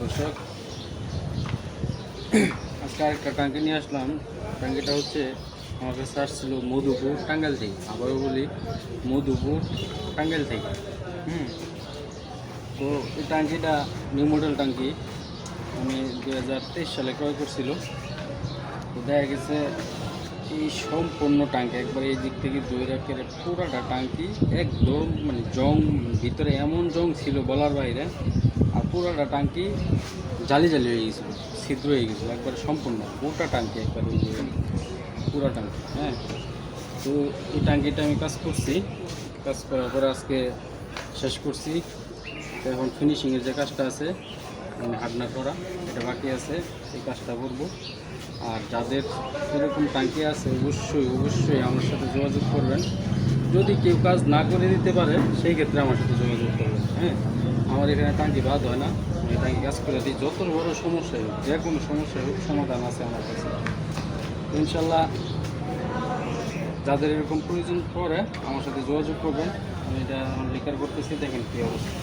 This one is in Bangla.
দর্শক, আজকে আরেকটা টাঙ্কি নিয়ে আসলাম। টাঙ্কিটা হচ্ছে আমার কাছে আসছিল মধুপুর টাঙ্গাইল থেকে। আবারও বলি, মধুপুর টাঙ্গাইল থেকে। তো এই টাঙ্কিটা নিউ মডেল টাঙ্কি আমি দু হাজার তেইশ সালে ক্রয় করছিল। দেখা গেছে এই সম্পূর্ণ টাঙ্কি একবার এই দিক থেকে দুই রাখের পুরাটা টাঙ্কি একদম মানে জং, ভিতরে এমন জং ছিল বলার বাইরে, আর পুরাটা টাঙ্কি জালি জালি হয়ে গেছিল, ছিদ্র হয়ে গেছিল, একবার সম্পূর্ণ পুরোটা টাঙ্কি একবার পুরা টাঙ্কি হ্যাঁ। তো এই টাঙ্কিটা আমি কাজ করছি, কাজ করার পরে আজকে শেষ করছি, এখন ফিনিশিংয়ের যে কাজটা আছে মানে হাডনা করা এটা বাকি আছে, এই কাজটা করব। আর যাদের এরকম টাঙ্কি আছে, অবশ্যই অবশ্যই আমার সাথে যোগাযোগ করবেন। যদি কেউ কাজ না করে দিতে পারে, সেই ক্ষেত্রে আমার সাথে যোগাযোগ করবেন হ্যাঁ? আমার এখানে টাঙ্কি বাদ হয় না। আমি টাঙ্কি কাজ করে দিই। যত বড় সমস্যাই হোক, যে কোনো সমস্যাই হোক, সমাধান আছে আমার কাছে। ইনশাল্লাহ যাদের এরকম প্রয়োজন পড়ে, আমার সাথে যোগাযোগ করবেন। আমি এটা আমার লিকার করতেছি, দেখেন কী অবস্থা।